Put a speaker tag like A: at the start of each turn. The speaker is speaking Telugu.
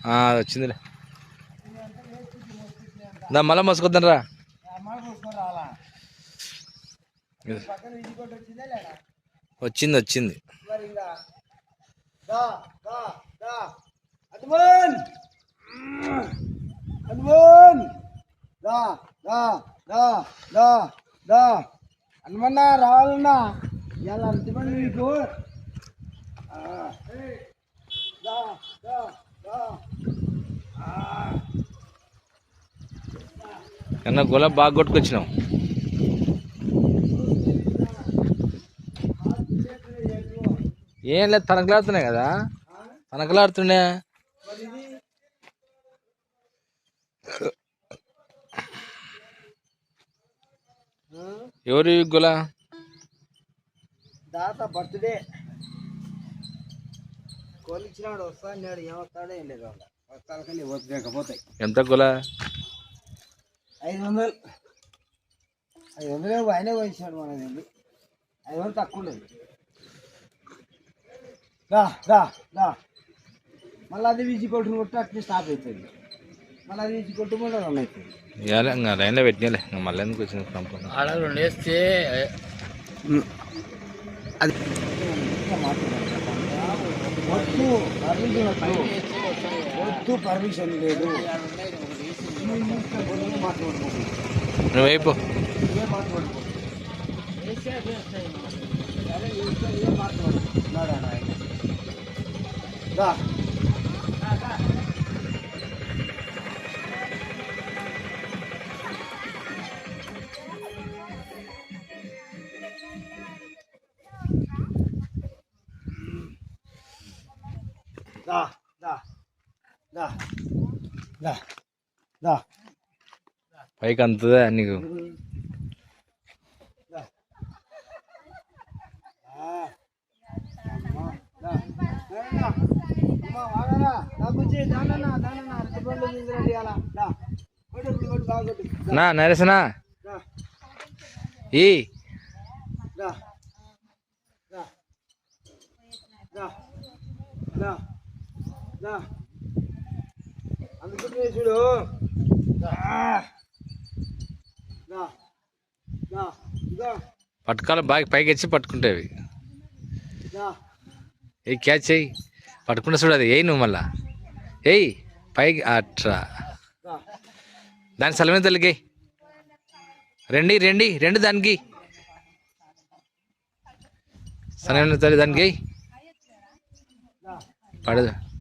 A: వచ్చిందిరా వచ్చిందిలే. దా మళ్ళీ మోసుకొద్దాం రా
B: వచ్చింది
A: వచ్చింది.
B: అనుమన్నా ఇంకా దా దా దా దా దా రావాలన్నా అంతమంది ఆ,
A: గులాబ్ బాగా కొట్టుకొచ్చినాం ఏం లేదు తనకలాడుతున్నాయి కదా. తనకలాడుతుండే. ఎవరు గుల
B: దాత బర్త్డే. కోళ్ళు ఇచ్చినాడు వస్తా అన్నాడు ఏమొస్తాడో ఏం లేదు వాళ్ళ వస్తాను కానీ వద్దకపోతాయి
A: ఎంత గుల
B: ఐదు వందలు ఐదు వందలు ఆయనే పోయించాడు మనది ఐదు వందలు తక్కువ లేదు. రా రా రా మళ్ళీ అది వీచి కొట్టుకుని కొట్టి అట్నే స్టాప్ అవుతుంది మళ్ళీ అది వీచి కొట్టు మళ్ళీ రన్ అవుతుంది
A: లైన్లో పెట్టినాలే. మళ్ళీ ఎందుకు వచ్చింది కంపెనీ
C: ఆడ రెండు వేస్తే
B: అది వద్దు పర్మిషన్ వద్దు. పర్మిషన్ లేదు. మాట్లాడుకోండి
A: నువ్వు అయిపో
B: ఇవే మాట్లాడుకో పండ్లు తీసుకురండి అలా దా. కొట్టు కొట్టు బాగా కొట్టు.
A: నా నరేసనా ఈ?
B: దా. దా. చూడు.
A: పట్టుకోవాలి బాగా పైకి వచ్చి పట్టుకుంటేవి ఏ క్యాచ్ చెయ్యి పట్టుకుంటే చూడు అది. ఏయి నువ్వు మళ్ళా. ఏయ్ పైకి అట్రా. దాని సలమే తల్లికి. రెండి రెండి రెండు దానికి. సలమే తల్లి దానికి. పడదు.